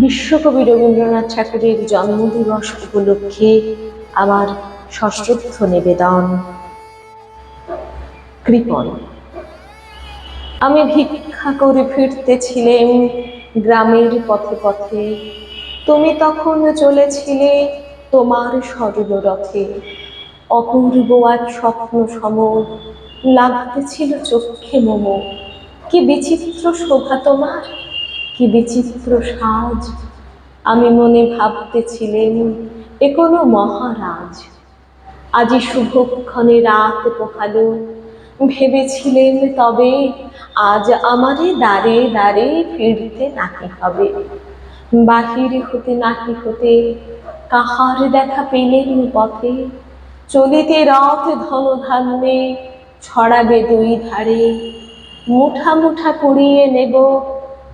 বিশ্বকবি রবীন্দ্রনাথ ঠাকুরের জন্মদিবস উপলক্ষে আমার সশ্রদ্ধ নিবেদন। কৃপণ আমি ভিক্ষা করে ফিরতেছিলেন গ্রামের পথে পথে। তুমি তখন চলেছিলে তোমার সরল রথে। অপূর্ব এক স্বপ্ন সম লাগতেছিল চক্ষে মোমো। কি বিচিত্র শোভা তোমার! কি বিচিত্র সাজ। আমি মনে ভাবতেছিলেন এ কোনো মহারাজ। আজি শুভক্ষণে রাত পোহালো। ভেবেছিলেন তবে আজ আমারে দাঁড়ে দাঁড়ে ফিরতে নাকি হবে। বাহির হতে নাকি হতে কাহার দেখা পেলেন পথে। চলিতে রথ ধন ধান্যে ছড়াবে দুই ধারে। মুঠা মুঠা কুড়িয়ে নেব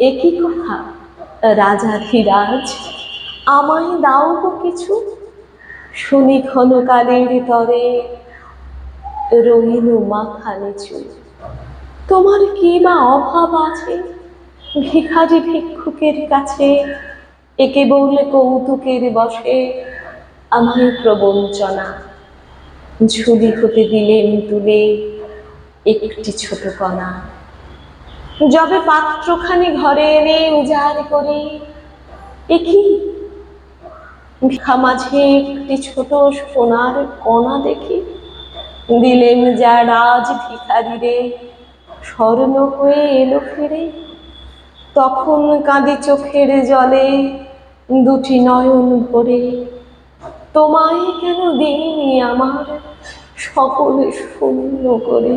একই কথা, রাজা ধীরাজ, আমায় দাও গো কিছু। শুনি ক্ষণকালের তরে রঙিন মাথা নিচু। তোমার কি বা অভাব আছে? ভিখারি ভিক্ষুকের কাছে একে বললে কৌতুকের বসে আমায় প্রবঞ্চনা। ঝুলি হতে দিলেন তুলে একটি ছোট কণা। যবে পাত্রখানি ঘরে এনে উজাড় করে একই মাঝে একটি ছোট সোনার কণা দেখি। দিলেন যা রাজ ভিখারি রে স্বর্ণ হয়ে এলো ফিরে। তখন কাঁদি চোখের জলে দুটি নয়ন ভরে। তোমায় কেন দিইনি আমার সকলে শূন্য করে?